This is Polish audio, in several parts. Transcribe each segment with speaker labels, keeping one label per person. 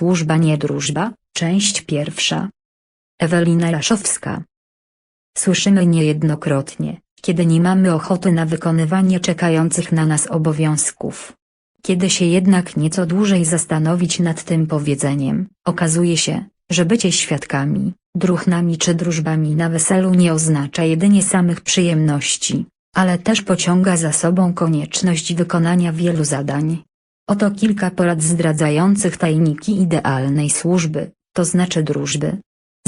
Speaker 1: służba nie drużba, część pierwsza. Ewelina Laszowska. Słyszymy niejednokrotnie, kiedy nie mamy ochoty na wykonywanie czekających na nas obowiązków. Kiedy się jednak nieco dłużej zastanowić nad tym powiedzeniem, okazuje się, że bycie świadkami, druchnami czy drużbami na weselu nie oznacza jedynie samych przyjemności, ale też pociąga za sobą konieczność wykonania wielu zadań. Oto kilka porad zdradzających tajniki idealnej służby, to znaczy drużby.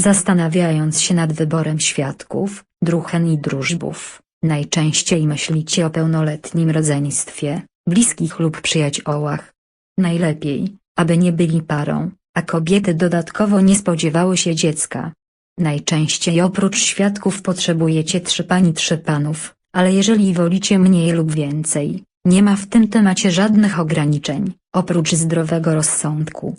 Speaker 1: Zastanawiając się nad wyborem świadków, druchen i drużbów, najczęściej myślicie o pełnoletnim rodzeństwie, bliskich lub przyjaciołach. Najlepiej, aby nie byli parą, a kobiety dodatkowo nie spodziewały się dziecka. Najczęściej oprócz świadków potrzebujecie trzy pani trzy panów, ale jeżeli wolicie mniej lub więcej, nie ma w tym temacie żadnych ograniczeń, oprócz zdrowego rozsądku.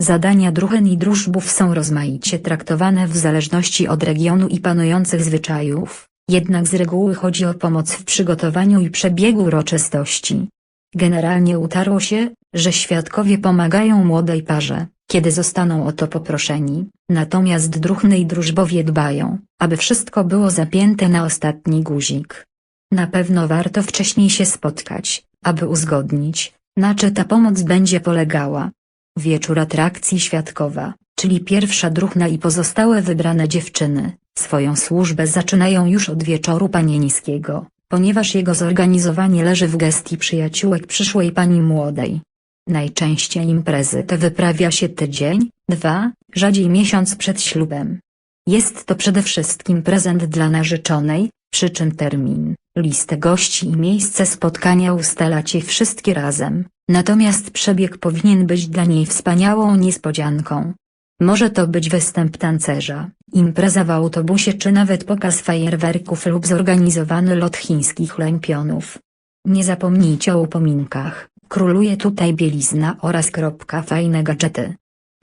Speaker 1: Zadania druhen i drużbów są rozmaicie traktowane w zależności od regionu i panujących zwyczajów, jednak z reguły chodzi o pomoc w przygotowaniu i przebiegu uroczystości. Generalnie utarło się, że świadkowie pomagają młodej parze, kiedy zostaną o to poproszeni, natomiast druchny i drużbowie dbają, aby wszystko było zapięte na ostatni guzik. Na pewno warto wcześniej się spotkać, aby uzgodnić, na czy ta pomoc będzie polegała. Wieczór atrakcji świadkowa, czyli pierwsza druchna i pozostałe wybrane dziewczyny, swoją służbę zaczynają już od wieczoru panieńskiego, ponieważ jego zorganizowanie leży w gestii przyjaciółek przyszłej pani młodej. Najczęściej imprezy te wyprawia się tydzień, dwa, rzadziej miesiąc przed ślubem. Jest to przede wszystkim prezent dla narzeczonej, przy czym termin, listę gości i miejsce spotkania ustalacie wszystkie razem, natomiast przebieg powinien być dla niej wspaniałą niespodzianką. Może to być występ tancerza, impreza w autobusie czy nawet pokaz fajerwerków lub zorganizowany lot chińskich lępionów. Nie zapomnijcie o upominkach, króluje tutaj bielizna oraz kropka fajne gadżety.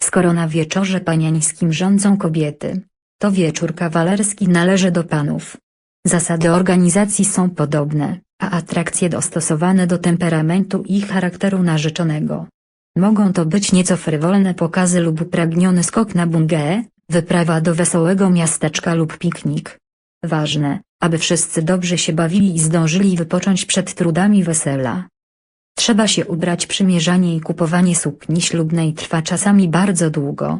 Speaker 1: Skoro na wieczorze paniańskim rządzą kobiety, to wieczór kawalerski należy do panów. Zasady organizacji są podobne, a atrakcje dostosowane do temperamentu i charakteru narzeczonego. Mogą to być nieco frywolne pokazy lub upragniony skok na bungee, wyprawa do wesołego miasteczka lub piknik. Ważne, aby wszyscy dobrze się bawili i zdążyli wypocząć przed trudami wesela. Trzeba się ubrać przymierzanie i kupowanie sukni ślubnej trwa czasami bardzo długo.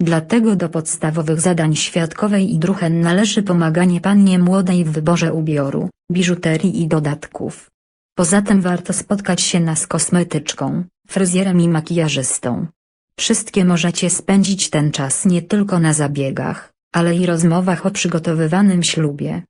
Speaker 1: Dlatego do podstawowych zadań świadkowej i druchen należy pomaganie pannie młodej w wyborze ubioru, biżuterii i dodatków. Poza tym warto spotkać się na z kosmetyczką, fryzjerem i makijażystą. Wszystkie możecie spędzić ten czas nie tylko na zabiegach, ale i rozmowach o przygotowywanym ślubie.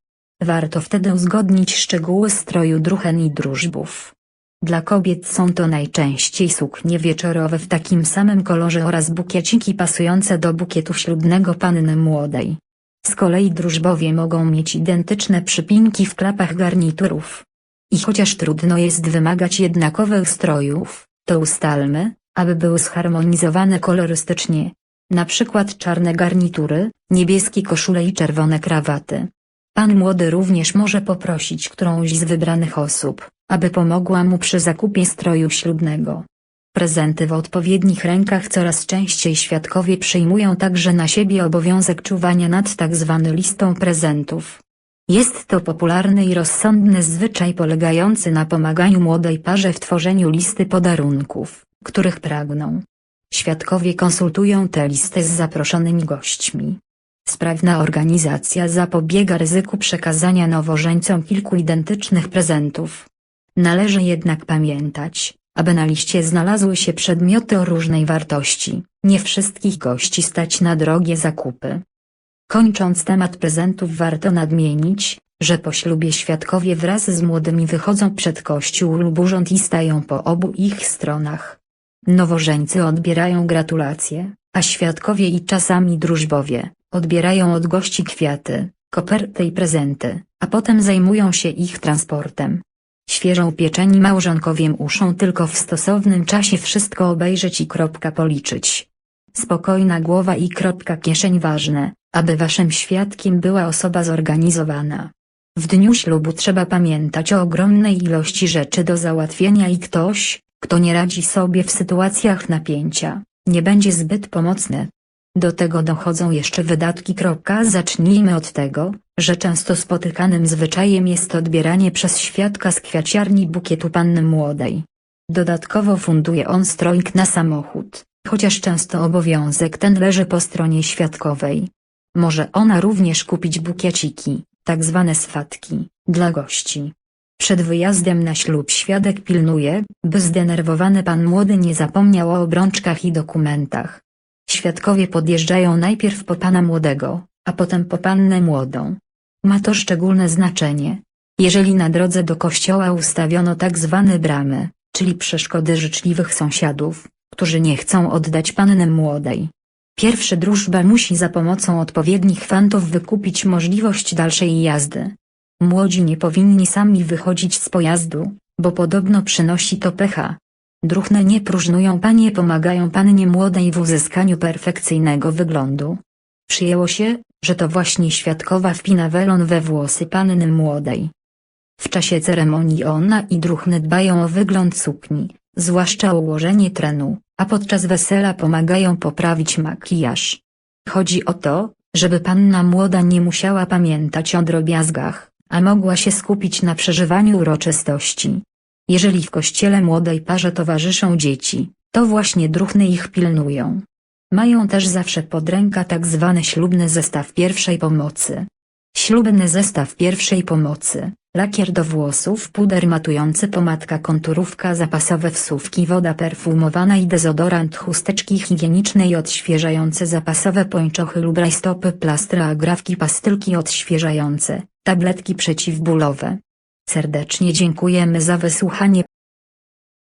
Speaker 1: Warto wtedy uzgodnić szczegóły stroju druchen i drużbów. Dla kobiet są to najczęściej suknie wieczorowe w takim samym kolorze oraz bukieciki pasujące do bukietu ślubnego panny młodej. Z kolei drużbowie mogą mieć identyczne przypinki w klapach garniturów. I chociaż trudno jest wymagać jednakowych strojów, to ustalmy, aby były zharmonizowane kolorystycznie. Na przykład czarne garnitury, niebieskie koszule i czerwone krawaty. Pan młody również może poprosić którąś z wybranych osób, aby pomogła mu przy zakupie stroju ślubnego. Prezenty w odpowiednich rękach coraz częściej świadkowie przyjmują także na siebie obowiązek czuwania nad tak zwaną listą prezentów. Jest to popularny i rozsądny zwyczaj polegający na pomaganiu młodej parze w tworzeniu listy podarunków, których pragną. Świadkowie konsultują tę listę z zaproszonymi gośćmi. Sprawna organizacja zapobiega ryzyku przekazania nowożeńcom kilku identycznych prezentów. Należy jednak pamiętać, aby na liście znalazły się przedmioty o różnej wartości, nie wszystkich gości stać na drogie zakupy. Kończąc temat prezentów warto nadmienić, że po ślubie świadkowie wraz z młodymi wychodzą przed kościół lub urząd i stają po obu ich stronach. Nowożeńcy odbierają gratulacje, a świadkowie i czasami drużbowie, odbierają od gości kwiaty, koperty i prezenty, a potem zajmują się ich transportem. Świeżą pieczeni małżonkowie muszą tylko w stosownym czasie wszystko obejrzeć i kropka policzyć. Spokojna głowa i kropka kieszeń ważne, aby waszym świadkiem była osoba zorganizowana. W dniu ślubu trzeba pamiętać o ogromnej ilości rzeczy do załatwienia i ktoś, kto nie radzi sobie w sytuacjach napięcia, nie będzie zbyt pomocne. Do tego dochodzą jeszcze wydatki. Zacznijmy od tego, że często spotykanym zwyczajem jest odbieranie przez świadka z kwiaciarni bukietu panny młodej. Dodatkowo funduje on strojk na samochód, chociaż często obowiązek ten leży po stronie świadkowej. Może ona również kupić bukieciki, tak zwane swatki, dla gości. Przed wyjazdem na ślub świadek pilnuje, by zdenerwowany pan młody nie zapomniał o obrączkach i dokumentach. Świadkowie podjeżdżają najpierw po pana młodego, a potem po pannę młodą. Ma to szczególne znaczenie. Jeżeli na drodze do kościoła ustawiono tak zwane bramy, czyli przeszkody życzliwych sąsiadów, którzy nie chcą oddać panny młodej. Pierwszy drużba musi za pomocą odpowiednich fantów wykupić możliwość dalszej jazdy. Młodzi nie powinni sami wychodzić z pojazdu, bo podobno przynosi to pecha. Druhny nie próżnują panie pomagają pannie młodej w uzyskaniu perfekcyjnego wyglądu. Przyjęło się, że to właśnie świadkowa wpina welon we włosy panny młodej. W czasie ceremonii ona i druhny dbają o wygląd sukni, zwłaszcza ułożenie trenu, a podczas wesela pomagają poprawić makijaż. Chodzi o to, żeby panna młoda nie musiała pamiętać o drobiazgach, a mogła się skupić na przeżywaniu uroczystości. Jeżeli w kościele młodej parze towarzyszą dzieci, to właśnie druhny ich pilnują. Mają też zawsze pod ręka tak zwany ślubny zestaw pierwszej pomocy. Ślubny zestaw pierwszej pomocy, lakier do włosów, puder matujący, pomadka konturówka, zapasowe wsówki, woda perfumowana i dezodorant, chusteczki higieniczne i odświeżające, zapasowe pończochy lub rajstopy, plastra, agrafki, pastylki odświeżające, tabletki przeciwbólowe. Serdecznie dziękujemy za wysłuchanie